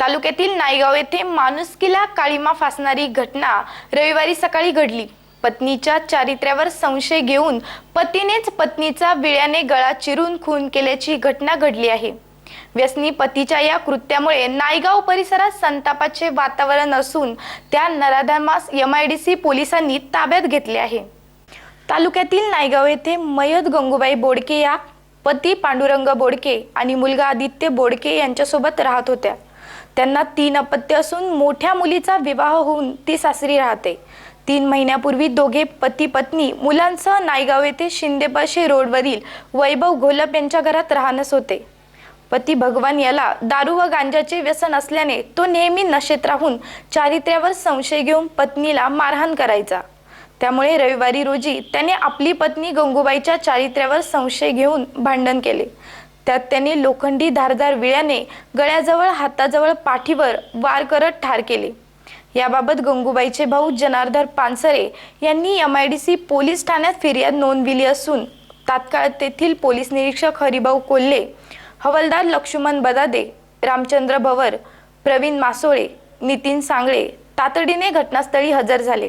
तालुक्यातील नायगाव येथे माणुसकीला काळीमा फासणारी घटना रविवारी सकाळी घडली. पत्नीच्या चारित्र्यावर संशय घेऊन पतीनेच पत्नीचा विळ्याने गळा चिरून खून केल्याची घटना घडली आहे. व्यसनी पतीच्या या कृत्यामुळे नायगाव परिसरात संतापाचे वातावरण असून त्या नराधमास एमआयडीसी पोलिसांनी ताब्यात घेतले आहे. तालुक्यातील नायगाव येथे मयत गंगूबाई बोडके या पती पांडुरंग बोडके आणि मुलगा आदित्य बोडके यांच्यासोबत राहत होत्या. त्यांना तीन अपत्य असून मोठ्या मुलीचा विवाह होऊन ती सासरी राहते. तीन महिन्यापूर्वी दोघे पती पत्नी मुलांसह नायगाव येथे शिंदेपाशी रोडवरील वैभव घोलप यांच्या घरात राहणस होते. पती भगवान याला दारू व गांजाचे व्यसन असल्याने तो नेहमी नशेत राहून चारित्र्यावर संशय घेऊन पत्नीला मारहाण करायचा. त्यामुळे रविवारी रोजी त्याने आपली पत्नी गंगूबाईच्या चारित्र्यावर संशय घेऊन भांडण केले. त्यात त्याने लोखंडी धारदार विळ्याने गळ्याजवळ हाताजवळ पाठीवर वार करत ठार केले. याबाबत गंगूबाईचे भाऊ जनार्दन पानसरे यांनी M I D C police ठाण्यात फिर्याद नोंदविली असून तात्काळ तेथील पोलीस निरीक्षक हरिभाऊ कोल्हे हवालदार लक्ष्मण बदादे रामचंद्र भवर प्रवीण मासोळे नितीन सांगळे तातडीने घटनास्थळी हजर झाले.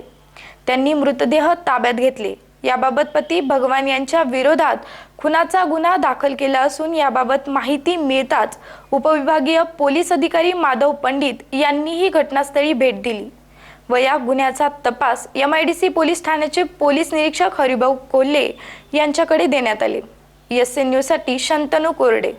त्यांनी मृतदेह ताब्यात घेतले. याबाबत पती भगवान यांच्या विरोधात खुनाचा गुन्हा दाखल केला असून याबाबत माहिती मिळताच उपविभागीय पोलीस अधिकारी माधव पंडित यांनीही घटनास्थळी भेट दिली व या गुन्ह्याचा तपास M I D C police ठाण्याचे पोलीस निरीक्षक हरिभाऊ कोल्हे यांच्याकडे देण्यात आले. एस एन न्यूजसाठी शंतनू कोरडे.